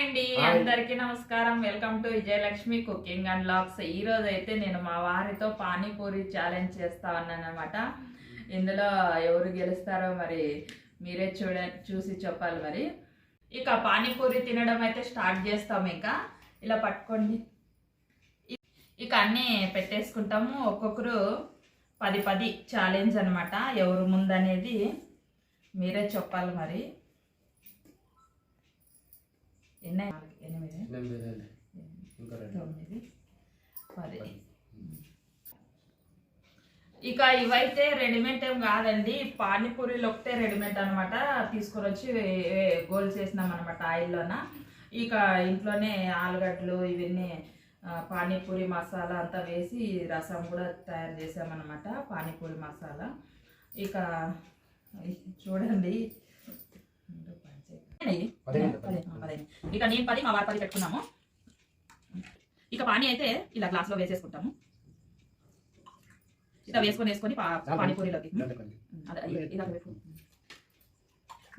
అండి. అందరికీ నమస్కారం. Welcome to Vijayalakshmi cooking and lakhs ఈ రోజు అయితే నేను మా వారితో పానీపూరి ఛాలెంజ్ చేస్తా ఉన్నాను అనమాట ఇందులో ఎవరు గెలుస్తారో మరి మీరే చూడ చూసి చెప్పాలి మరి. ఇక పానీపూరి తినడం అయితే స్టార్ట్ చేస్తాం ఇంకా. ఇలా పట్టుకోండి. ఇక అన్నీ పెట్టేసుకుంటాము. ఒక్కొక్కరు పది పది ఛాలెంజ్ అనమాట ఎవరు ముందనేది మీరే చెప్పాలి మరి. ఎన్ని ఎనిమిది. ఇంకా రెండు. తొమ్మిది పది. ఇక ఇవైతే రెడీమేడ్ ఏం కాదండి. పానీపూరీలు ఒకటే రెడీమేడ్ అనమాట తీసుకొని వచ్చి గోల్ చేసినాం అనమాట ఆయిల్లోన. ఇక ఇంట్లోనే ఆలుగడ్డలు ఇవన్నీ పానీపూరి మసాలా అంతా వేసి రసం కూడా తయారు చేసామన్నమాట పానీపూరి మసాలా. ఇక చూడండి. ఇక నేను పది మా వారు పది పెట్టుకున్నాము. ఇక పానీ అయితే ఇలా గ్లాస్లో వేసేసుకుంటాము. ఇట్లా వేసుకొని వేసుకొని పానీపూరిలోకి. ఇలా.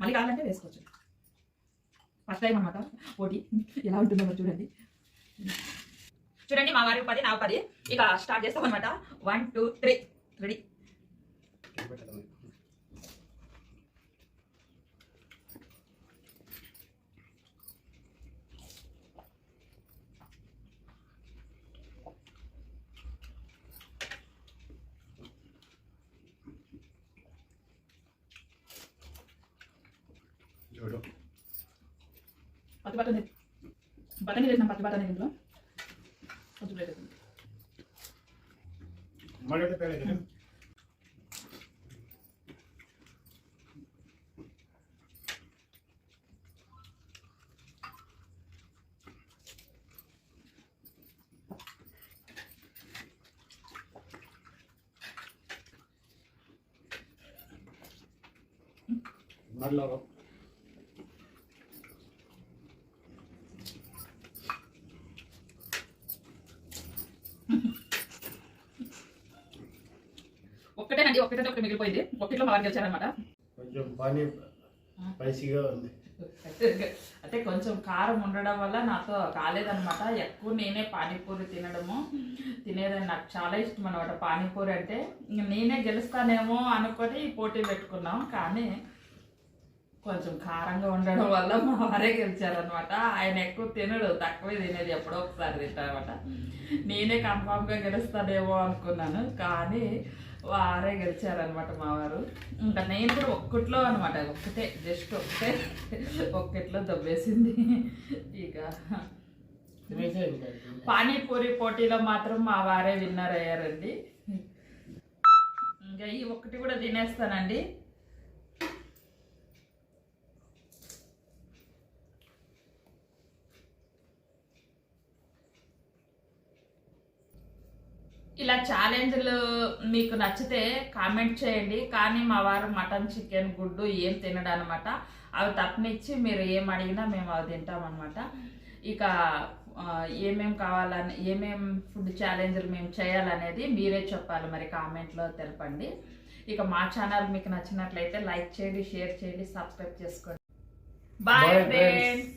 మళ్ళీ కావాలంటే వేసుకోవచ్చు. ఫస్ట్ టైం అనమాట పోటీ. ఎలా ఉంటుందో మరి చూడండి. చూడండి మా వారి పది నా పది. ఇక స్టార్ట్ చేస్తాం అనమాట వన్ టూ త్రీ రెడీ చూడు పత్తి బట్టని బట్టని పత్తి కొంచెం అవుతుంది. మళ్ళీ ఒక్కటేనండి ఒక్కటే ఒకటి మిగిలిపోయింది. ఒక్కట్లో మా వారు గెలిచారనమాట కొంచెం పని స్పైసీగా ఉంది. అంటే కొంచెం కారం ఉండడం వల్ల నాతో కాలేదనమాట ఎక్కువ నేనే పానీపూరి తినడము. తినేదని నాకు చాలా ఇష్టం అనమాట పానీపూరి అంటే. నేనే గెలుస్తానేమో అనుకొని పోటీ పెట్టుకున్నాం. కానీ కొంచెం కారంగా ఉండడం వల్ల మా వారే గెలిచారనమాట ఆయన ఎక్కువ తినడు తక్కువే తినేది ఎప్పుడో ఒకసారి తింటారనమాట నేనే కన్ఫామ్గా గెలుస్తానేమో అనుకున్నాను. కానీ వారే గెలిచారనమాట మా వారు. ఇంకా నేను కూడా ఒక్కట్లో అనమాట ఒక్కటే జస్ట్ ఒక్కటే. ఒక్కట్లో దబ్బేసింది. ఇక పానీపూరి పోటీలో మాత్రం మా వారే విన్నర్ అయ్యారండి. ఇంకా ఈ ఒక్కటి కూడా తినేస్తానండి. ఇలా ఛాలెంజ్లు మీకు నచ్చితే కామెంట్ చేయండి. కానీ మా వారు మటన్ చికెన్ గుడ్డు ఏం తినడు అనమాట అవి తప్పనిచ్చి మీరు ఏం అడిగినా మేము అవి తింటామన్నమాట. ఇక ఆ, ఏమేం కావాలని ఏమేం ఫుడ్ ఛాలెంజ్లు మేము చేయాలనేది మీరే చెప్పాలి. మరి కామెంట్లో తెలపండి. ఇక మా ఛానల్ మీకు నచ్చినట్లయితే లైక్ చేయండి షేర్ చేయండి సబ్స్క్రైబ్ చేసుకోండి. బాయ్. ఫ్రెండ్స్